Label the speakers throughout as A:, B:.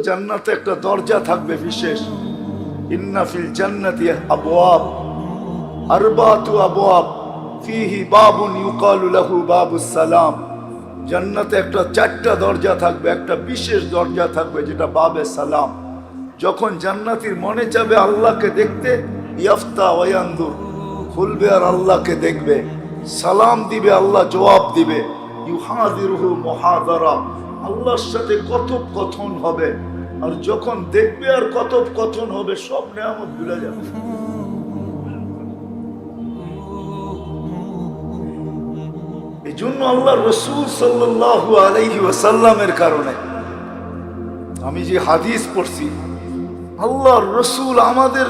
A: জান্নাতে একটা দরজা থাকবে বিশেষ। ইন্না ফিল জান্নাতি আবওয়াব। আরবাতু আবওয়াব। ফিহি বাবুন ইউকালু লাহু বাবুস সালাম। জান্নাতে একটা চারটা দরজা থাকবে, একটা বিশেষ দরজা থাকবে যেটা বাবে সালাম। যখন জান্নাতির মনে যাবে আল্লাহকে দেখতে, ইয়াফতা ওয়ায়ান্দুর খুলবে আর আল্লাহকে দেখবে। সালাম দিবে, আল্লাহ জবাব দিবে। ইউহাদিরহু মহাদারা। আল্লাহর সাথে কথোপকথন হবে, আর যখন দেখবে আর কথোপকথন হবে, সব নেয়ামত ভুলে যাবে। এই জন্য আল্লাহ রসুল সাল্লাল্লাহু আলাইহি ওয়াসাল্লামের কারণে আমি যে হাদিস পড়ছি, আল্লাহর রসুল আমাদের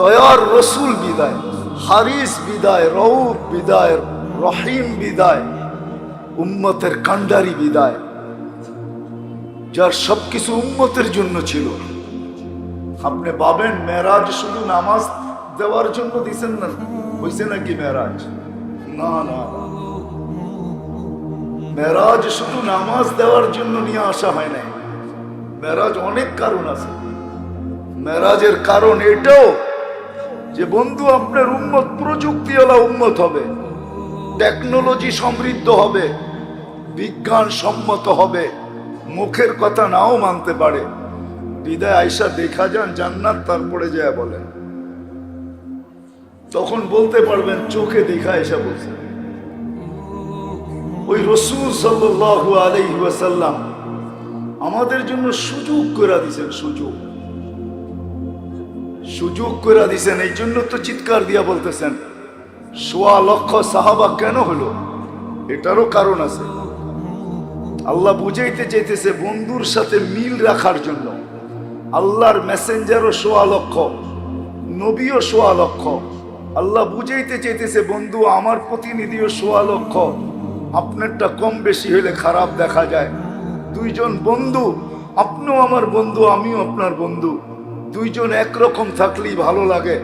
A: দয়ার রসুল বিদায়, হারিস বিদায়, রউফ বিদায়, রহিম বিদায়, উম্মতের কান্ডারি বিদায়। যার সবকিছু উম্মতের জন্য ছিল। আপনি পাবেন মেরাজ শুধু নামাজ দেওয়ার জন্য দিছেন না? হয়েছে নাকি মেরাজ না না। মেরাজ শুধু নামাজ দেওয়ার জন্য নিয়ে আসা হয় নাই। মেরাজ অনেক কারণ আছে। মেরাজের কারণ এটাও যে বন্ধু, আপনার উন্মত প্রযুক্তিওয়ালা উন্মত হবে। টেকনোলজি সমৃদ্ধ হবে। বিজ্ঞান সম্মত হবে। মুখের কথা নাও মানতে পারে। হৃদয় আয়সা দেখা যান, জান্নাত তারপরে যায় বলেন। তখন বলতে পারবেন, চোখে দেখা এসে বলছে। ওই রসুল সাল্লাল্লাহু আলাইহি ওয়াসাল্লাম আমাদের জন্য সুযোগ করে দিছেন সুযোগ। সুযোগ করে দিছেন এই জন্য তো চিৎকার দিয়া বলতেছেন, সোয়া লক্ষ সাহাবা কেন হলো? এটারও কারণ আছে। আল্লাহ বুঝাইতে চাইতেছে বন্ধুর সাথে মিল রাখার জন্য। আল্লাহর মেসেঞ্জারও সোয়া লক্ষ, নবীও সোয়া লক্ষ। আল্লাহ বুঝাইতে চাইতেছে, বন্ধু, আমার প্রতিনিধিও সোয়া লক্ষ। আপনারটা কম বেশি হলে খারাপ দেখা যায়। দুইজন বন্ধু, আপনিও আমার বন্ধু, আমিও আপনার বন্ধু। দুইজন একরকম থাকলেই ভালো লাগে।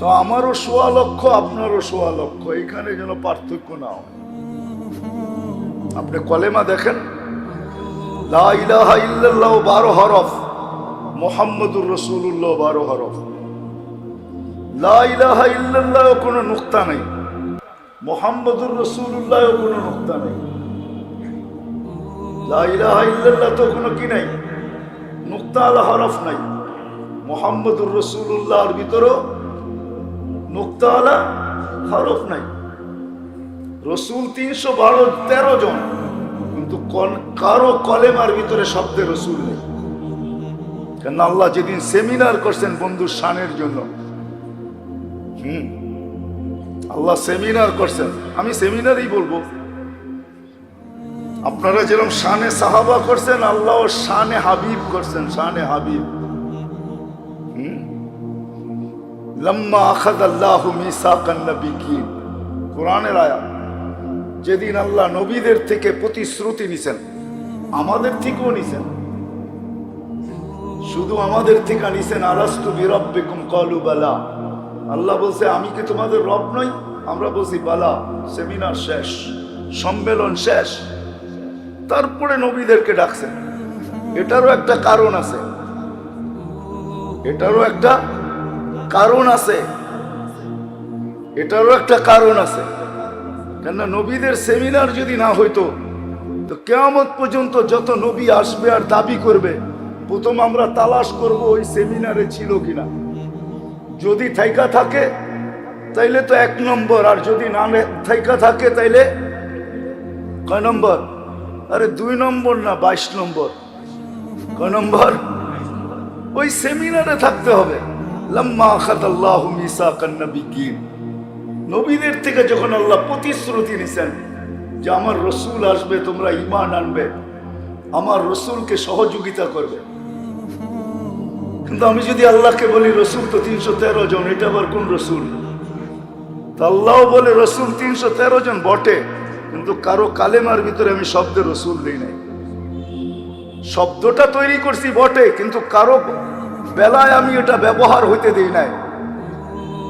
A: তো আমারও সোয়া লক্ষ, আপনারও সোয়া লক্ষ। এখানে যেন পার্থক্য না হয়। আপনি কলেমা দেখেন। বারো হরফ, মোহাম্মদুর রসুল্লাহ বারো হরফ। ইল্লাল্লাহ কোনো নুক্তা নেই। মোহাম্মদুর রসুল্লাহ কোনো নুক্তা নেই। তো কোনো কি নাই? হরফ নাই। মোহাম্মদুর রসুল্লাহর ভিতরেও হরফ নাই। রসুল তিনশো বারো, তেরো জন। কিন্তু কন- কারও কলেমার ভিতরে শব্দে রসুল নেই। কেন আল্লাহ যেদিন সেমিনার করছেন বন্ধু শানের জন্য। হুম। আল্লাহ সেমিনার করছেন। আমি সেমিনারই বলব। আপনারা যেরকম শানে সাহাবা করছেন আল্লাহ শানে হাবিব করছেন, শানে হাবিব? লম্মা আখাদ আল্লাহ মিসাকান নবিকিন কোরআনের আয়া যেদিন আল্লাহ নবীদের থেকে প্রতিশ্রুতি নিছেন, আমাদের থেকেও নিছেন। শুধু আমাদের থেকে নিছেন, আলাস্তু বিরব্বিকুম কলু বালা। আল্লাহ বলছে, আমি কি তোমাদের রব নই? আমরা বলছি, বালা, সেমিনার শেষ, সম্মেলন শেষ। তারপরে নবীদেরকে ডাকছেন। এটারও একটা কারণ আছে। এটারও একটা কারণ আছে। এটারও একটা কারণ আছে। কেননা নবীদের সেমিনার যদি না হইতো, তো কেয়ামত পর্যন্ত যত নবী আসবে আর দাবি করবে, প্রথম আমরা তালাশ করব ওই সেমিনারে ছিল কিনা। যদি থাইকা থাকে, তাইলে তো এক নম্বর, আর যদি না থাইকা থাকে, তাইলে কয় নম্বর? আরে দুই নম্বর না বাইশ নম্বর? কয় নম্বর? ওই সেমিনারে থাকতে হবে। লম্মা আখাদ আল্লাহ মিসাকান নবিয়্যিন। নবীদের থেকে যখন আল্লাহ প্রতিশ্রুতি নিছেন যে আমার রসুল আসবে, তোমরা ইমান আনবে, আমার রসুলকে সহযোগিতা করবে। কিন্তু আমি যদি আল্লাহকে বলি, রসুল তো তিনশো তেরো জন, এটা আবার কোন রসুল? তো আল্লাহ বলে, রসুল তিনশো তেরো জন বটে, কিন্তু কারও কালেমার ভিতরে আমি শব্দে রসুল দিই নাই। শব্দটা তৈরি করছি বটে, কিন্তু কারও বেলায় আমি এটা ব্যবহার হইতে দিই নাই।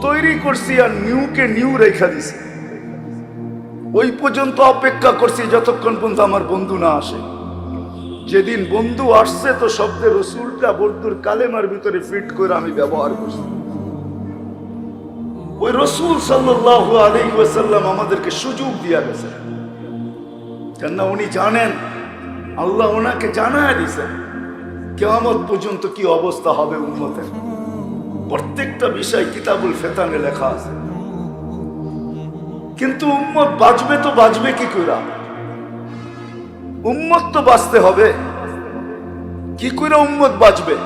A: তৈরি করছি আর নিউকে নিউ রেখা দিছি। ওই পর্যন্ত অপেক্ষা করছি যতক্ষণ পর্যন্ত আমার বন্ধু না আসে। যেদিন বন্ধু আসছে তো শব্দের রসুলটা বন্ধুর কালেমার ভিতরে ফিট করে আমি ব্যবহার করছি। ওই রসুল সাল্লাহ আলী আমাদেরকে সুযোগ দিয়া গেছে। কেননা উনি জানেন, আল্লাহ ওনাকে জানায় দিছেন কেমন পর্যন্ত কি অবস্থা হবে উন্মতের প্রত্যেকটা বিষয় কিতাবুল ফেতানে লেখা আছে। কিন্তু উম্মত বাঁচবে তো বাঁচবে কি করে উম্মত তো বাঁচতে হবে। কি করে উম্মত বাঁচবে?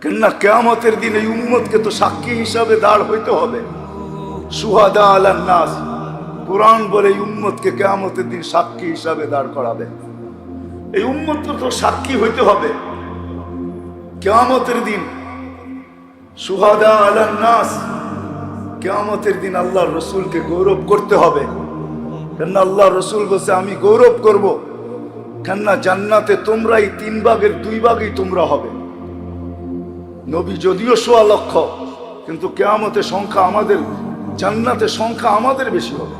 A: কেননা কেয়ামতের দিন এই উম্মতকে তো সাক্ষী হিসাবে দাঁড় হইতে হবে। সুহাদা আলান নাস, কোরআন বলে এই উম্মতকে কেয়ামতের দিন সাক্ষী হিসাবে দাঁড় করাবে। এই উম্মত তো সাক্ষী হইতে হবে। কেয়ামতের দিন সুহাদা আলান নাস। কেয়ামতের দিন আল্লাহ রসুলকে গৌরব করতে হবে। কেননা আল্লাহ রসুল বলছে, আমি গৌরব করব। কেননা জান্নাতে তোমরাই তিন ভাগের দুই ভাগই তোমরা হবে। নবী যদিও সোয়া লক্ষ, কিন্তু কেয়ামতের সংখ্যা আমাদের, জান্নাতের সংখ্যা আমাদের বেশি হবে।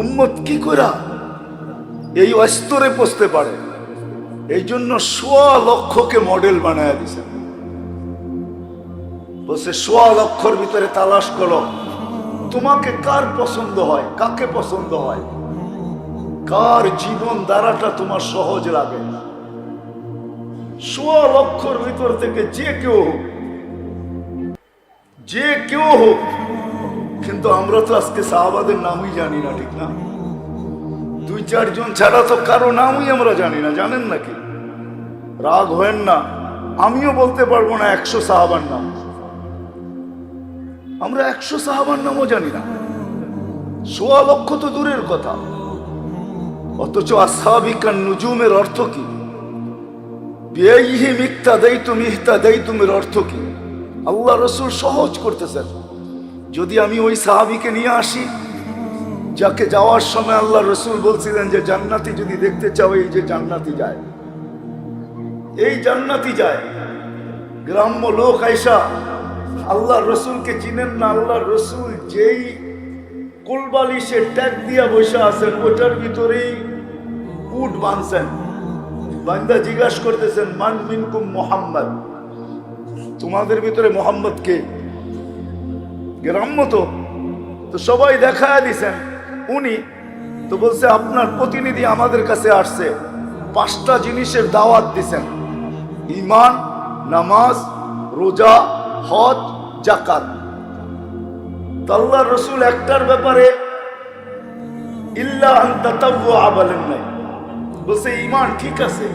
A: উম্মত কি করা এই অস্তরে পৌঁছতে পারে? এই জন্য সোয়া লক্ষকে মডেল বানায় দিছে। বলছে, সোয়া লক্ষর ভিতরে তালাশ করো। তোমাকে কার পছন্দ হয়? কাকে পছন্দ হয়? কার জীবন দ্বারাটা তোমার সহজ লাগে? সোয়া লক্ষর ভিতর থেকে যে কেউ হোক, যে কেউ হোক, কিন্তু আমরা তো আজকে সাহাবাদের নামই জানি না, ঠিক না? দুই, চারজন ছাড়া তো কারও নামই আমরা জানি না, জানেন নাকি? রাগ হয় না। আমিও বলতে পারব না একশো সাহাবার নাম। আমরা একশো সাহাবার নামও জানি না। সোয়া লক্ষ তো দূরের কথা। অথচ আসাবিকার নুজুমের অর্থ কি? বিয়াইহি মিথ্যা দেই তুমি ইহতা দেই তুমের অর্থ কি? আল্লাহ রসুল সহজ করতেছেন। যদি আমি ওই সাহাবিকে নিয়ে আসি, যাকে যাওয়ার সময় আল্লাহ রসুল বলছিলেন যে জান্নাতি যদি দেখতে চাও, এই যে জান্নাতি যায়। এই জান্নাতি যায়। গ্রাম্য লোক আইসা আল্লাহ রসুলকে চিনেন না, আল্লাহ রসুল যেই কুলবালিশে ট্যাগ দিয়া বসে আছেন, ওটার ভিতরেই উট বাঁধছেন। বান্দা জিজ্ঞাসা করতেছেন, মান মিনকুম মোহাম্মদ? তোমাদের ভিতরে মোহাম্মদ কে? গ্রাম্য তো। তো সবাই দেখায় দিছেন, উনি। তো বলছে, আপনার প্রতিনিধি আমাদের কাছে আসছে। পাঁচটা জিনিসের দাওয়াত দিছেন। ইমান নামাজ, রোজা, হজ জাকাত। আল্লাহ রসুল একটার ব্যাপারে বলেন নাই। বলছে ইমান ঠিক আছে।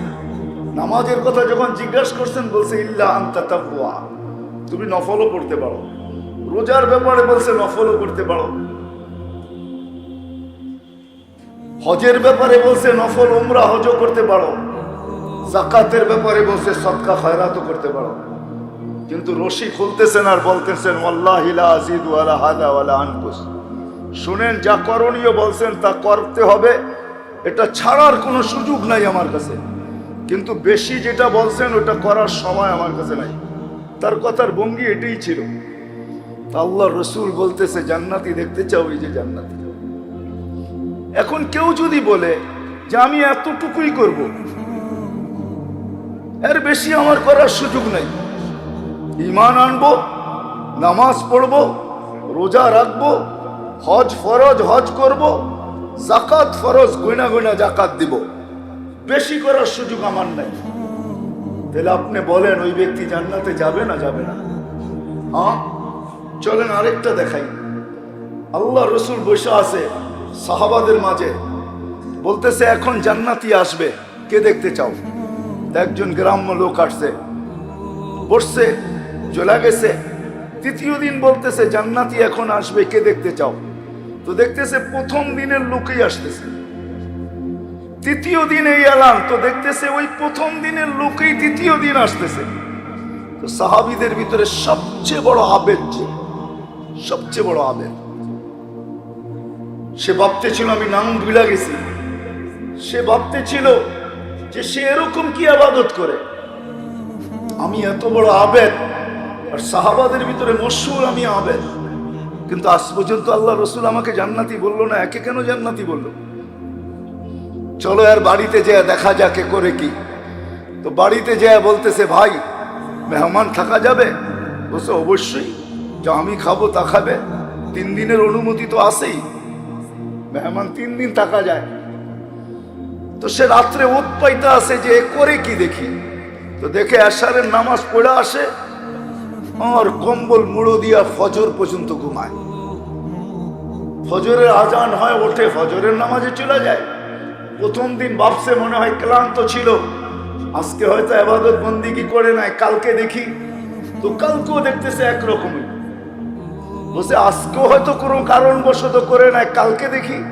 A: নামাজের কথা যখন জিজ্ঞাসা করছেন, বলছে, ইল্লা আন্তা তুমি নফলও করতে পারো। রোজার ব্যাপারে বলছে, নফলও করতে পারো। হজের ব্যাপারে বলছে, নফল উমরা হজও করতে পারো। জাকাতের ব্যাপারে বলছে সৎকা খয়রাতও করতে পারো। কিন্তু রশি খুলতেছেন আর বলতেছেন শুনেন, যা করণীয় বলছেন তা করতে হবে। এটা ছাড়ার কোনো সুযোগ নাই আমার কাছে। কিন্তু বেশি যেটা বলছেন, ওটা করার সময় আমার কাছে নাই। তার কথার ভঙ্গি এটাই ছিল। আল্লাহ রসুল বলতেছে, জান্নাতি দেখতে চাও, এই যে জান্নাতি। এখন কেউ যদি বলে যে, আমি এতটুকুই করব, এর বেশি আমার করার সুযোগ নাই। ইমান আনব, নামাজ পড়ব, রোজা রাখব, হজ ফরজ, হজ করব জাকাত ফরজ গয়না গয়না জাকাত দিব। বেশি করার সুযোগ আমার নাই। তাহলে আপনি বলেন, ওই ব্যক্তি জান্নাতে যাবে না যাবে না? হ্যাঁ? চলেন আরেকটা দেখাই। আল্লাহ রসুল বসে আছে সাহাবাদের মাঝে। বলতেছে, এখন জান্নাতি আসবে। কে দেখতে চাও? একজন গ্রাম্য লোক আসছে। বসছে চলে গেছে। তৃতীয় দিন বলতেছে, জান্নাতি এখন আসবে, কে দেখতে চাও? তো দেখতেছে, প্রথম দিনের লোকই আসতেছে। তৃতীয় দিন এই এলান তো দেখতেছে, ওই প্রথম দিনের লোকই তৃতীয় দিন আসতেছে। তো সাহাবিদের ভিতরে সবচেয়ে বড় আবেগ যে, সবচেয়ে বড় আবেগ। সে ভাবতে ছিল আমি নাম ভুলা গেছি। সে ভাবতে ছিল যে সে এরকম কি আবাদত করে? আমি এত বড় আবেদ আর সাহাবাদের ভিতরে মশুর আমি আবেদ। কিন্তু আজ পর্যন্ত আল্লাহ রসুল আমাকে জান্নাতি বলল না, একে কেন জান্নাতি বলল? চলো আর বাড়িতে যেয়ে দেখা যাকে করে কি। তো বাড়িতে যেয়ে বলতেছে, ভাই, মেহমান থাকা যাবে? বলছে, অবশ্যই। যা আমি খাব তা খাবে। তিন দিনের অনুমতি তো আসেই মেহমান তিন দিন থাকা যায়। তো সে রাত্রে ওত পাইতে আসে যে করে কি দেখি? তো দেখে আশারের নামাজ পড়ে আসে। আর কম্বল মুড়ো দিয়া ফজর পর্যন্ত ঘুমায়। ফজরের আজান হয়, ওঠে, ফজরের নামাজে চলে যায়। প্রথম দিন বাপসে মনে হয় ক্লান্ত ছিল। আজকে হয়তো আবাদত বন্দিগি করে নাই, কালকে দেখি। তো কালকেও দেখতেছে একরকমই। বসে আজকেও হয়তো কোনো কারণবশত করে নাই, কালকে দেখি।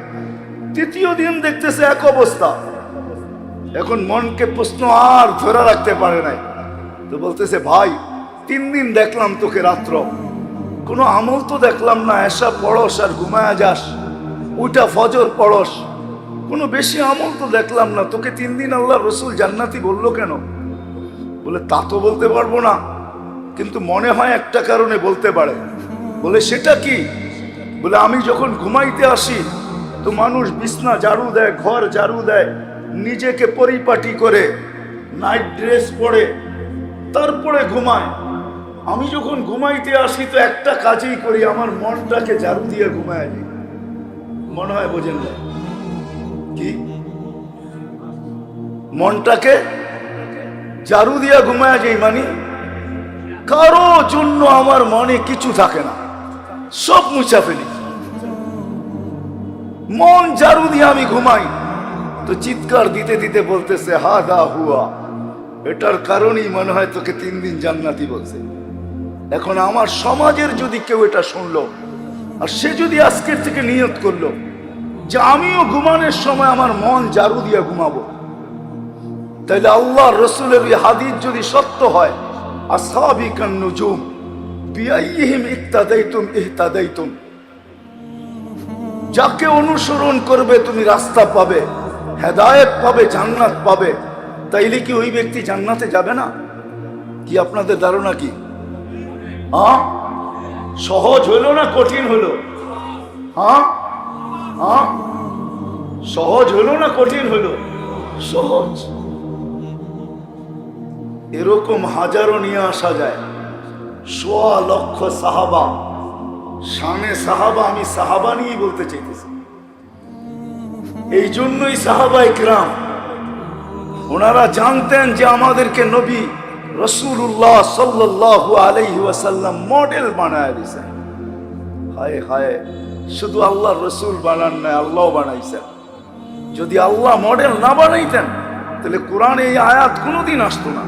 A: তৃতীয় দিন দেখতেছে এক অবস্থা। এখন মনকে প্রশ্ন আর ধরে রাখতে পারে নাই। তো বলতেছে, ভাই তিন দিন দেখলাম তোকে রাত্র। কোনো আমল তো দেখলাম না, এসা পড়স আর ঘুমায়া যাস, উইটা ফজর পড়স। কোনো বেশি আমল তো দেখলাম না, তোকে তিন দিন আল্লাহ রসুল জান্নাতি বলল কেন? বলে, তা তো বলতে পারব না, কিন্তু মনে হয় একটা কারণে বলতে পারে। বলে, সেটা কি? বলে, আমি যখন ঘুমাইতে আসি, তো মানুষ বিছনা ঝাড়ু দেয়, ঘর ঝাড়ু দেয়, নিজেকে পরিপাটি করে নাইট ড্রেস পরে, তারপরে ঘুমায়। আমি যখন ঘুমাইতে আসি তো একটা কাজই করি, আমার মনটাকে ঝাড়ু দিয়ে ঘুমায় যাই মনে হয় বোঝেন না? কি? মনটাকে ঝাড়ু দিয়া ঘুমায় যাই মানে কারও জন্য আমার মনে কিছু থাকে না, সব মুছা ফেলি। মন ঝাড়ু দিয়ে আমি ঘুমাই, তো চিৎকার দিতে দিতে বলতেছে হা দা হুয়া। এটার কারণেই মনে হয় তোকে তিন দিন জান্নাতি বলছে। এখন আমার সমাজের যদি কেউ এটা শুনলো, আর সে যদি আজকের থেকে নিয়ত করল যে আমিও ঘুমানোর সময় আমার মন জারু দিয়ে ঘুমাবো তাইলে আল্লাহ রসুলের ওই হাদিস যদি সত্য হয়, আসাবিকান নুজুম বিআইহিম ইক্তাদাইতুম ইহতাদাইতুম। যাকে অনুসরণ করবে তুমি রাস্তা পাবে, হেদায়েত পাবে, জান্নাত পাবে, তাইলে কি ওই ব্যক্তি জান্নাতে যাবে না? কি আপনাদের ধারণা কি? হ্যাঁ? সহজ হলো না কঠিন হলো? হ্যাঁ? হ্যাঁ? সহজ হলো না কঠিন হলো? সহজ। এরকম হাজারো নিয়ে আসা যায়। সোয়া লক্ষ সাহাবা। শানে সাহাবা, আমি সাহাবা নিয়েই বলতে চাইতেছি। এই জন্যই সাহাবা ইকরাম ওনারা জানতেন যে আমাদেরকে নবী রসুল্লাহ সাল্লাহ আলহি ওয়াসাল্লাম মডেল বানায় দিয়েছেন হায় হায়, শুধু আল্লাহ রসুল বানান নাই, আল্লাহ বানাইছেন। যদি আল্লাহ মডেল না বানাইতেন, তাহলে কোরআনে এই আয়াত কোনোদিন আসতো না।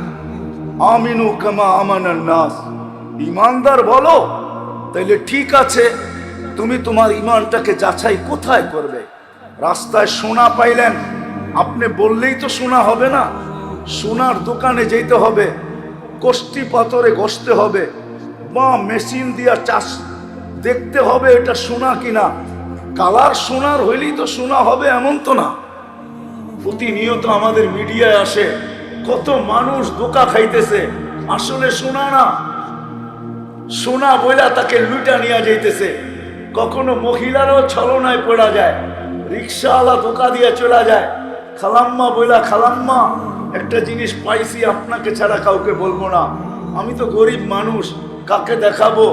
A: আমিনু কামা আমানার নাস। ইমানদার বলো, তাইলে ঠিক আছে, তুমি তোমার ইমানটাকে যাচাই কোথায় করবে? রাস্তায় সোনা পাইলেন, আপনি বললেই তো সোনা হবে না। সোনার দোকানে যেতে হবে কষ্টি পাথরে ঘষতে হবে। বা মেশিন দিয়া চাষ দেখতে হবে এটা সোনা কিনা। কালার সোনার হইলেই তো সোনা হবে, এমন তো না। প্রতিনিয়ত আমাদের মিডিয়ায় আসে, কত মানুষ দোকা খাইতেছে। আসলে সোনা না। সোনা বইলা তাকে লুটা নিয়ে যাইতেছে। কখনো মহিলারও ছলনায় পড়া যায়, রিক্সাওয়ালা দোকা দিয়ে চলে যায়। খালাম্মা বইলা, খালাম্মা একটা জিনিস পাইছি, আপনাকে ছাড়া কাউকে বলব না। আমি তো গরিব মানুষ, কাকে দেখাবো?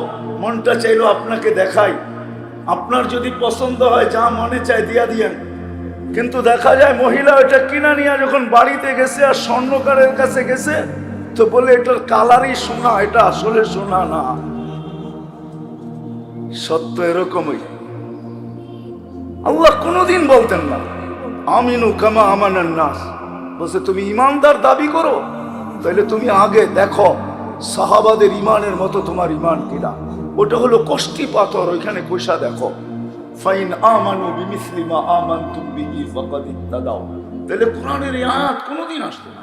A: মনটা চাইলো আপনাকে দেখাই। আপনার যদি পছন্দ হয়, যা মনে চায় দিয়া দিয়েন। কিন্তু দেখা যায় মহিলা ওটা কিনা নিয়ে যখন বাড়িতে গেছে আর স্বর্ণকারের কাছে গেছে, তো বলে এটার কালারই সোনা, এটা আসলে সোনা না। সত্য এরকমই। আল্লাহ কোনোদিন বলতেন না, আমিনু কামা আমানার নাস। বলছে, তুমি ইমানদার, দাবি করো। তাহলে তুমি আগে দেখো, সাহাবাদের ইমানের মতো তোমার ইমান কিনা। ওটা হলো কষ্টি পাথর, ওইখানে পয়সা দেখো। ফাইন আমানু বিমিসলি মা আমানতুম বিহি ফাকাদ ইত্তাদাও তাহলে কোরআনের আয়াত কোনোদিন আসতো না।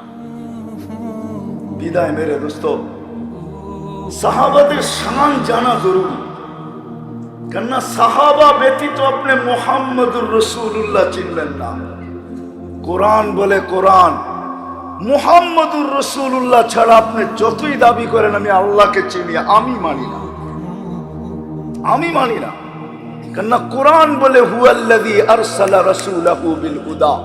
A: বিদায় মেরে দোস্ত, সাহাবাদের শান জানা জরুরি। কেননা সাহাবা ব্যতীত আপনি মোহাম্মদুর রসুল্লাহ চিনলেন না। কোরআন বলে কোরআন। মুহাম্মদুর রসুল্লাহ ছাড়া আপনি যতই দাবি করেন, আমি আল্লাহকে চিনি, আমি মানি না। আমি মানি না। কেননা কোরআন বলে, হুয়াল্লাযী আরসালা রাসূলাহু বিল হুদা।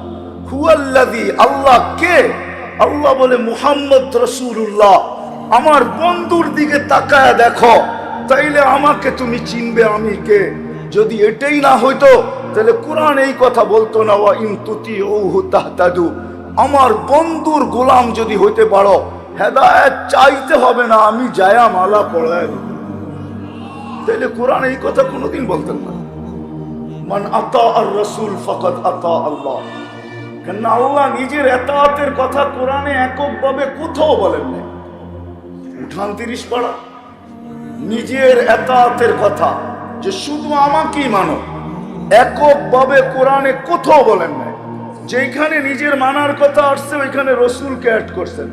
A: হুয়াল্লাদি আল্লাহ কে? আল্লাহ বলে, মুহাম্মদ রসুল্লাহ আমার বন্ধুর দিকে তাকায় দেখো। তাইলে আমাকে তুমি চিনবে আমি কে। যদি এটাই না হইতো তাহলে কোরআন এই কথা বলতো না, ওয়া ইন তুতি ওহু তাহতাদু। আমার বন্ধুর গোলাম যদি হইতে পারো, হেদায়েত চাইতে হবে না, আমি জায়া মালা পড়ায় তাহলে কোরআন এই কথা কোনোদিন বলতেন না। মান আতা আর রসুল ফকত আতা আল্লাহ। কেন আল্লাহ নিজের এতাতের কথা কোরআনে এককভাবে কোথাও বলেন না উঠান তিরিশ পাড়া। নিজের এতাতের কথা যে শুধু আমাকেই মানো। এককভাবে কোরআনে কোথাও বলেন নাই। যেখানে নিজের মানার কথা আসছে ওইখানে রসুলকে অ্যাড করছেন।